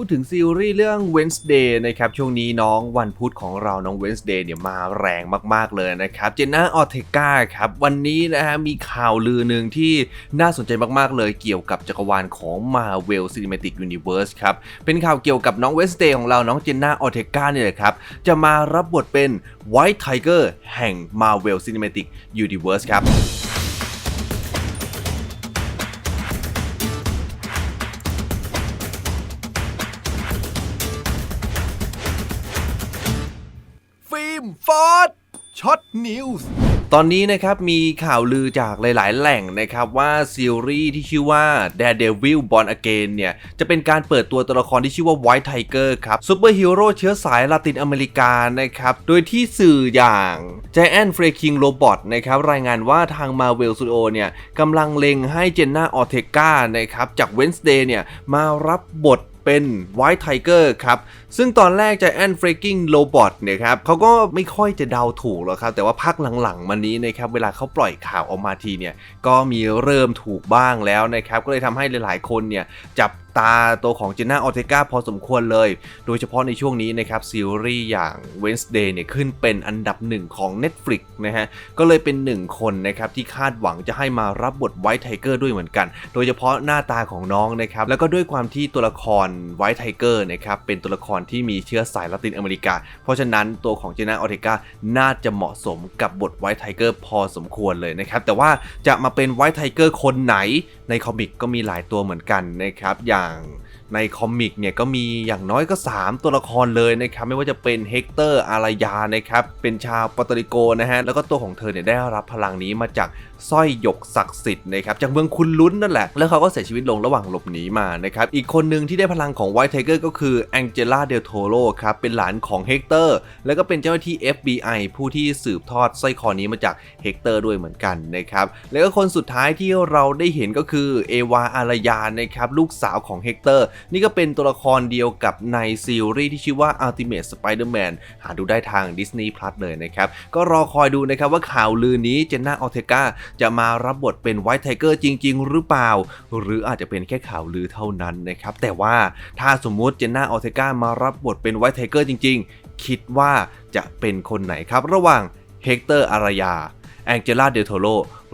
พูดถึงซีรีส์เรื่อง Wednesday นะครับ ช่วงนี้น้องวันพุธของเราน้อง Wednesday เนี่ยมาแรงมากๆเลยนะครับ เจนน่าออเทกาครับ วันนี้นะฮะมีข่าวลือหนึ่งที่น่าสนใจมากๆเลยเกี่ยวกับจักรวาลของ Marvel Cinematic Universe ครับ เป็นข่าวเกี่ยวกับน้อง Wednesday ของเราน้องเจนน่าออเทกาเนี่ยแหละครับ จะมารับบทเป็น White Tiger แห่ง Marvel Cinematic Universe ครับ ฟิล์มฟอร์ดช็อตนิวส์ตอนนี้นะครับมีข่าวลือจากหลาย ๆ แหล่งนะครับว่าซีรีส์ที่ชื่อว่า Daredevil Born Again เนี่ยจะเป็นการเปิดตัวตัวละครที่ชื่อว่า White Tiger ครับซูเปอร์ฮีโร่เชื้อสายลาตินอเมริกานะครับโดยที่สื่ออย่าง Giant f r e a k i n g Robot นะครับรายงานว่าทาง Marvel Studio เนี่ยกำลังเล็งให้เจนน่าออเทกานะครับจาก Wednesday เนี่ยมารับบท เป็น White Tiger ครับ ซึ่งตอนแรกจะแอนเฟรกิงโรบอทเนี่ยครับเขาก็ไม่ค่อยจะเดาถูกหรอกครับ แต่ว่าพักหลังๆมานี้นะครับเวลาเขาปล่อยข่าวออกมาทีเนี่ยก็มีเริ่มถูกบ้างแล้วนะครับ ก็เลยทำให้หลายๆคนเนี่ยจับ ตาตัวของเจนน่าออเทกาพอสมควรเลย โดยเฉพาะในช่วงนี้นะครับซีรีส์อย่าง Wednesday เนี่ยขึ้นเป็นอันดับหนึ่งของ Netflix นะฮะ ก็เลยเป็นหนึ่งคนนะครับที่คาดหวังจะให้มารับบทไวท์ไทเกอร์ด้วยเหมือนกัน โดยเฉพาะหน้าตาของน้องนะครับ แล้วก็ด้วยความที่ตัวละครไวท์ไทเกอร์นะครับเป็นตัวละครที่มีเชื้อสายละตินอเมริกา เพราะฉะนั้นตัวของเจน่าออเทกาน่าจะเหมาะสมกับบทไวท์ไทเกอร์พอสมควรเลยนะครับ แต่ว่าจะมาเป็นไวท์ไทเกอร์คนไหนในคอมิกก็มีหลายตัวเหมือนกันนะครับอย่างあ。 ในคอมิกเนี่ยก็มีอย่างน้อยก็ 3 ตัวละครเลยนะครับไม่ว่าจะเป็นเฮกเตอร์อารยานะครับเป็นชาวปอตริโกนะฮะแล้วก็ตัวของเธอเนี่ยได้รับพลังนี้มาจากสร้อยหยกศักดิ์สิทธิ์นะครับจากเมืองคุณลุ้นนั่นแหละ แล้วเขาก็เสียชีวิตลงระหว่างหลบหนีมานะครับอีกคนหนึ่งที่ได้พลังของไวท์ไทเกอร์ก็คือแองเจล่าเดลโทโรครับเป็นหลานของเฮกเตอร์แล้วก็เป็นเจ้าหน้าที่ FBI ผู้ที่สืบทอดสร้อยคอนี้มาจากเฮกเตอร์ด้วยเหมือนกันนะครับแล้วก็คนสุดท้ายที่เราได้เห็นก็คือเอวาอารยานะครับลูกสาวของเฮกเตอร์นี่ก็เป็นตัวละครเดียวกับในซีรีส์ที่ชื่อว่า Ultimate Spider-Man หาดูได้ทาง Disney Plus เลยนะครับ ก็รอคอยดูนะครับว่าข่าวลือนี้เจนน่าออเทกาจะมารับบทเป็นไวท์ไทเกอร์จริง ๆ หรือเปล่า หรืออาจจะเป็นแค่ข่าวลือเท่านั้นนะครับ แต่ว่าถ้าสมมุติเจนน่าออเทกามารับบทเป็นไวท์ไทเกอร์จริง ๆ คิดว่าจะเป็นคนไหนครับ ระหว่างเฮกเตอร์อารยา แองเจล่าเดลโทโร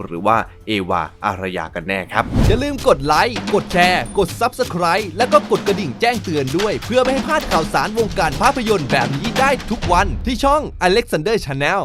หรือว่าเอวาอารยากันแน่ครับ อย่าลืมกดไลค์ กดแชร์ กด Subscribe แล้วก็กดกระดิ่งแจ้งเตือนด้วย เพื่อไม่ให้พลาดข่าวสารวงการภาพยนตร์แบบนี้ได้ทุกวันที่ช่อง Alexander Channel